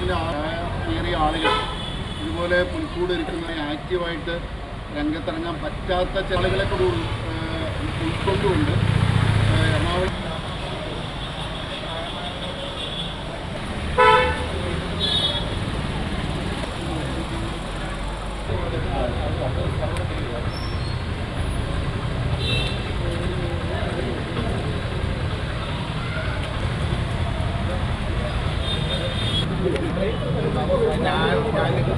സമൂഹത്തിലെ ഏറിയ ആളുകൾ. ഇതുപോലെ പുൽക്കൂട് ഇരിക്കുന്ന ആക്റ്റീവായിട്ട് രംഗത്തിറങ്ങാൻ പറ്റാത്ത ചില കൂടി ഉൾ-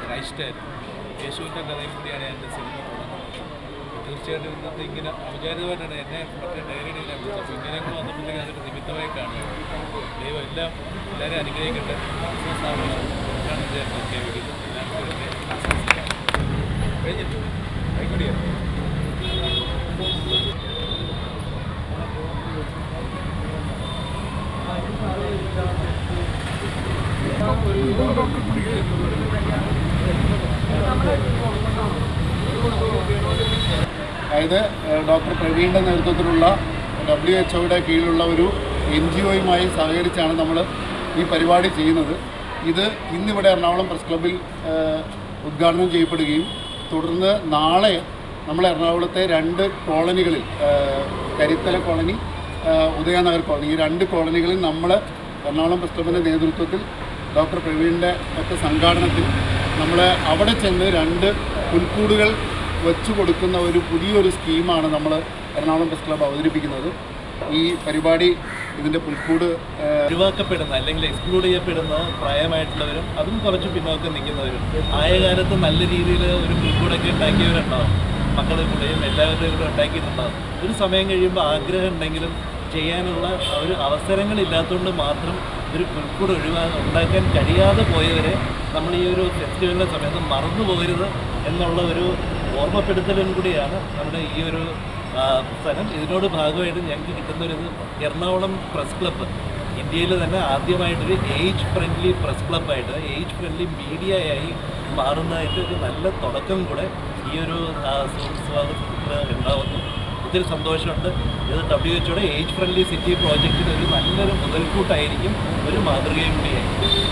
ക്രൈസ്റ്റായിരുന്നു യേശുവിന്റെ കഥയിൽ കൂടിയാണ് എന്റെ സിനിമ തുടങ്ങുന്നത് തീർച്ചയായിട്ടും ഇന്നത്തെ ഇങ്ങനെ ഔചാരികമായിട്ടാണ് എന്നെ മറ്റേ ഡയറിയിൽ അപ്പോൾ ഇങ്ങനെയൊക്കെ വന്നപ്പോഴത്തേക്ക് അതൊരു നിമിത്തമായി കാണുക ദൈവം എല്ലാം എല്ലാവരും അനുഗ്രഹിക്കട്ടെ ബിസിനസ് ഞാൻ എന്നാണ് വിചാരിച്ചത് ഒക്കെ അതായത് ഡോക്ടർ പ്രവീണിന്റെ നേതൃത്വത്തിലുള്ള ഡബ്ല്യു എച്ച് ഒയുടെ കീഴിലുള്ള ഒരു എൻ ജി ഒയുമായി സഹകരിച്ചാണ് നമ്മൾ ഈ പരിപാടി ചെയ്യുന്നത്. ഇത് ഇന്നിവിടെ എറണാകുളം പ്രസ് ക്ലബിൽ ഉദ്ഘാടനം ചെയ്യപ്പെടുകയും തുടർന്ന് നാളെ നമ്മൾ എറണാകുളത്തെ രണ്ട് കോളനികളിൽ കരിത്തല കോളനി ഉദയനഗർ കോളനി. ഈ രണ്ട് കോളനികളിൽ നമ്മൾ എറണാകുളം പ്രസ് ക്ലബിന്റെ നേതൃത്വത്തിൽ ഡോക്ടർ പ്രവീണിന്റെ ഒക്കെ സംഘാടനത്തിൽ നമ്മൾ അവിടെ ചെന്ന് രണ്ട് പുൽക്കൂടുകൾ വെച്ചു കൊടുക്കുന്ന ഒരു പുതിയൊരു സ്കീമാണ് നമ്മൾ എറണാകുളം പ്രസ് ക്ലബ്ബ് അവതരിപ്പിക്കുന്നത്. ഈ പരിപാടി ഇതിന്റെ പുൽക്കൂട് ഒഴിവാക്കപ്പെടുന്ന അല്ലെങ്കിൽ എക്സ്ക്ലൂഡ് ചെയ്യപ്പെടുന്ന പ്രായമായിട്ടുള്ളവരും അതും കുറച്ച് പിന്നോക്കം നിൽക്കുന്നവരും. ആയ കാലത്ത് നല്ല രീതിയിൽ ഒരു പുൽക്കൂടൊക്കെ ഉണ്ടാക്കിയവരുണ്ടാവും. മക്കളെ കൂടെയും എല്ലാവരുടെയും കൂടെ ഉണ്ടാക്കിയിട്ടുണ്ടാവും. ഒരു സമയം കഴിയുമ്പോൾ ആഗ്രഹം ഉണ്ടെങ്കിലും ചെയ്യാനുള്ള ഒരു അവസരങ്ങളില്ലാത്തതുകൊണ്ട് മാത്രം ഒരു പുൽക്കൂട് ഒഴിവാ ഉണ്ടാക്കാൻ കഴിയാതെ പോയവരെ നമ്മൾ ഈ ഒരു ഫെസ്റ്റിവലിന്റെ സമയത്ത് മറന്നു പോകരുത് എന്നുള്ള ഒരു ഓർമ്മപ്പെടുത്തലും കൂടിയാണ് നമ്മുടെ ഈ ഒരു സ്ഥലം. ഇതിനോട് ഭാഗമായിട്ട് ഞങ്ങൾക്ക് കിട്ടുന്നൊരു എറണാകുളം പ്രസ് ക്ലബ്ബ്. ഇന്ത്യയിൽ തന്നെ ആദ്യമായിട്ടൊരു ഏജ് ഫ്രണ്ട്ലി പ്രസ് ക്ലബ്ബായിട്ട് ഏജ് ഫ്രണ്ട്ലി മീഡിയയായി മാറുന്നതായിട്ട് ഒരു നല്ല തുടക്കം കൂടെ ഈ ഒരു ആ, സുസ്വാഗതത്തിൽ ഉണ്ടാവുന്നു ഒത്തിരി സന്തോഷമുണ്ട്. ഇത് ഡബ്ല്യു എച്ച്ഒയുടെ ഏജ് ഫ്രണ്ട്ലി സിറ്റി പ്രോജക്റ്റിന് ഒരു നല്ലൊരു മുതൽക്കൂട്ടായിരിക്കും ഒരു മാതൃകയും കൂടിയായിരിക്കും.